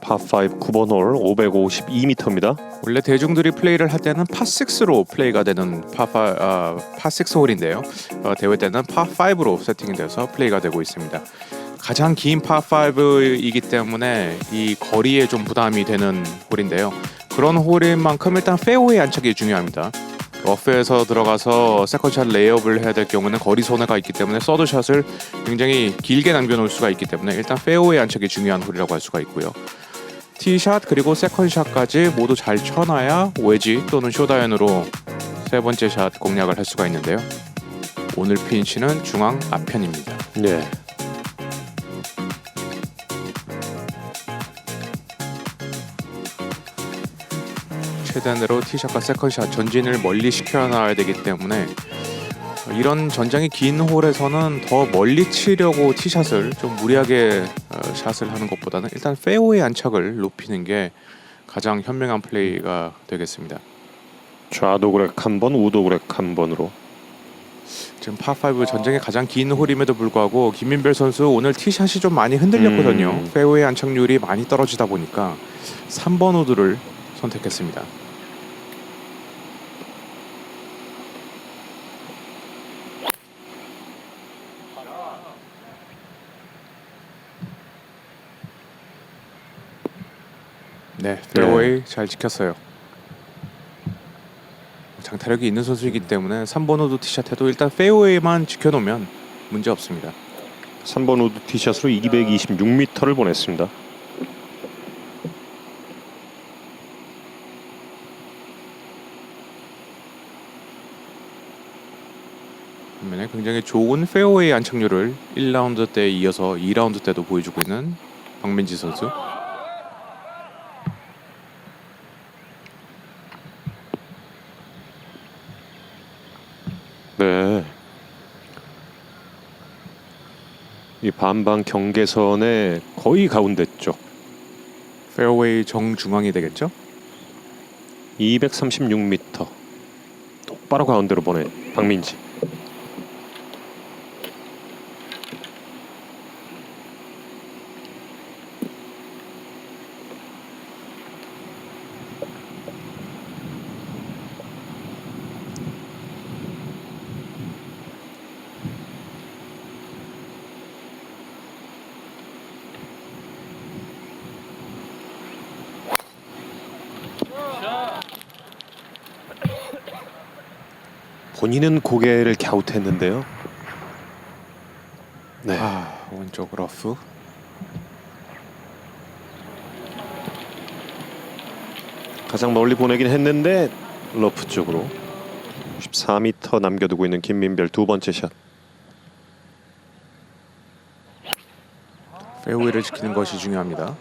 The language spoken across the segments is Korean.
파5 9번 홀 552m입니다. 원래 대중들이 플레이를 할 때는 파6로 플레이가 되는 파5 아, 파6 홀인데요. 어, 대회 때는 파5로 세팅이 돼서 플레이가 되고 있습니다. 가장 긴 파5이기 때문에 이 거리에 좀 부담이 되는 홀인데요. 그런 홀인 만큼 일단 페어웨이 안착이 중요합니다. 러프에서 들어가서 세컨샷 레이업을 해야 될 경우는 거리 손해가 있기 때문에 서드샷을 굉장히 길게 남겨놓을 수가 있기 때문에 일단 페어웨이 안착이 중요한 홀이라고 할 수가 있고요. 티샷 그리고 세컨샷까지 모두 잘 쳐놔야 웨지 또는 쇼다연으로 세 번째 샷 공략을 할 수가 있는데요. 오늘 피니치는 중앙 앞편입니다. 네. 최대한으로 티샷과 세컨샷 전진을 멀리 시켜놔야 되기 때문에 이런 전장이 긴 홀에서는 더 멀리 치려고 티샷을 좀 무리하게 어, 샷을 하는 것보다는 일단 페어웨이 안착을 높이는 게 가장 현명한 플레이가 되겠습니다. 좌도 그렉 한 번, 우도 그렉 한 번으로 지금 파5 전쟁의 가장 긴 홀임에도 불구하고 김민별 선수 오늘 티샷이 좀 많이 흔들렸거든요. 음. 페어웨이 안착률이 많이 떨어지다 보니까 3번 우드를 선택했습니다. 네, 페어웨이 잘 지켰어요. 장타력이 있는 선수이기 때문에 3번 우드 티샷 해도 일단 페어웨이만 지켜놓으면 문제 없습니다. 3번 우드 티샷으로 226m를 보냈습니다. 반면에 굉장히 좋은 페어웨이 안착률을 1라운드 때에 이어서 2라운드 때도 보여주고 있는 박민지 선수. 네. 이 반방 경계선의 거의 가운데 쪽 페어웨이 정중앙이 되겠죠? 236m 똑바로 가운데로 보낸 박민지. 본인은 고개를 갸웃했는데요. 네. 아 오른쪽 러프. 가장 멀리 보내긴 했는데 러프 쪽으로 14m 남겨두고 있는 김민별 두 번째 샷. 페어웨이를 지키는 것이 중요합니다.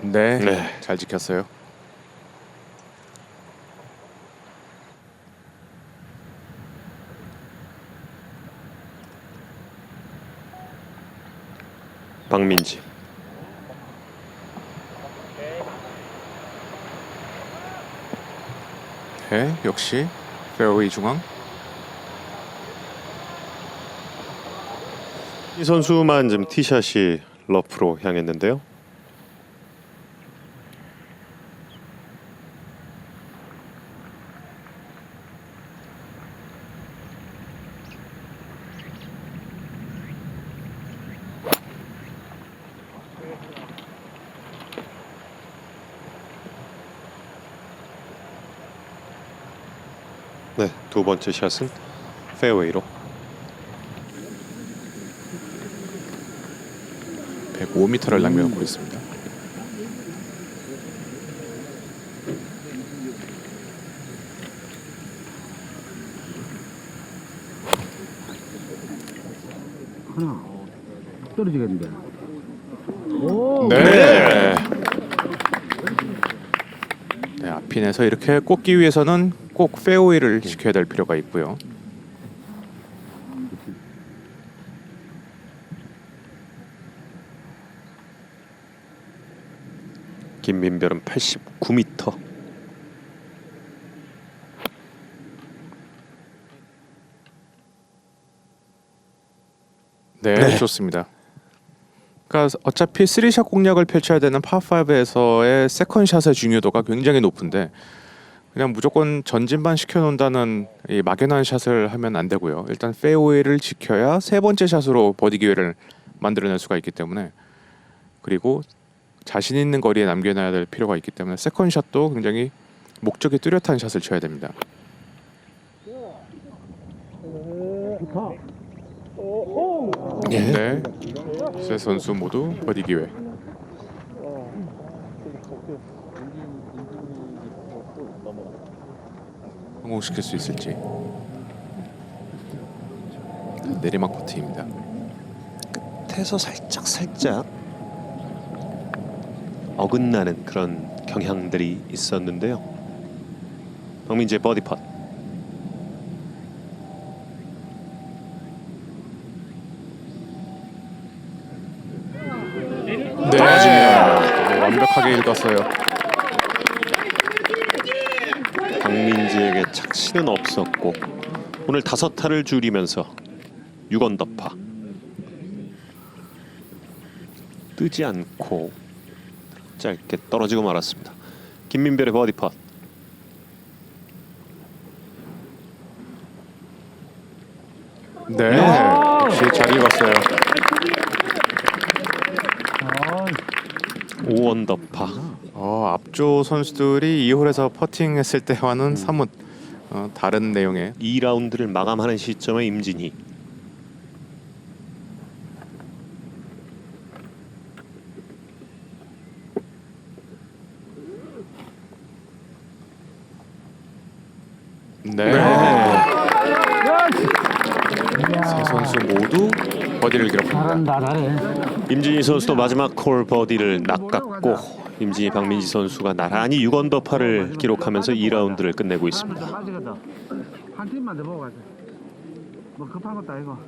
네, 네. 잘 지켰어요. 박민지. 네, 역시 페어웨이 중앙. 이 선수만 지금 티샷이 러프로 향했는데요. 네, 두 번째 샷은 페어웨이로 105m를 남겨놓고 있습니다. 하나 떨어지겠는데. 오. 네. 네, 앞핀에서 이렇게 꽂기 위해서는 꼭 페어웨이를 지켜야 될 필요가 있고요. 김민별은 89m. 네, 네. 좋습니다. 그러니까 어차피 3샷 공략을 펼쳐야 되는 파5에서의 세컨샷의 중요도가 굉장히 높은데 그냥 무조건 전진만 시켜놓는다는 이 막연한 샷을 하면 안 되고요. 일단 페어웨이를 지켜야 세 번째 샷으로 버디 기회를 만들어낼 수가 있기 때문에 그리고 자신 있는 거리에 남겨놔야 될 필요가 있기 때문에 세컨 샷도 굉장히 목적이 뚜렷한 샷을 쳐야 됩니다. 네, 세 선수 모두 버디 기회. 성공시킬 수 있을지. 내리막 퍼트입니다. 끝에서 살짝 살짝 어긋나는 그런 경향들이 있었는데요. 박민재 버디 팟. 네, 떨어집니다. 완벽하게 읽었어요. 박민지에게 착시는 없었고 오늘 다섯 타를 줄이면서 6언더파 뜨지 않고 짧게 떨어지고 말았습니다. 김민별의 버디 팟. 네, 역시 잘 읽었어요. 5 언더파. 어, 앞조 선수들이 2홀에서 퍼팅했을 때와는 사뭇 어, 다른 내용의 2라운드를 마감하는 시점에 임진희. 네. 세 선수 모두 버디를 기록합니다. 잘한다 잘해 임진희 선수도 마지막 콜 버디를 낚았고 임진희 박민지 선수가 나란히 6언더파를 기록하면서 2라운드를 끝내고 있습니다. 한 팀만 더 보고 가자 뭐 급한 것도 아니고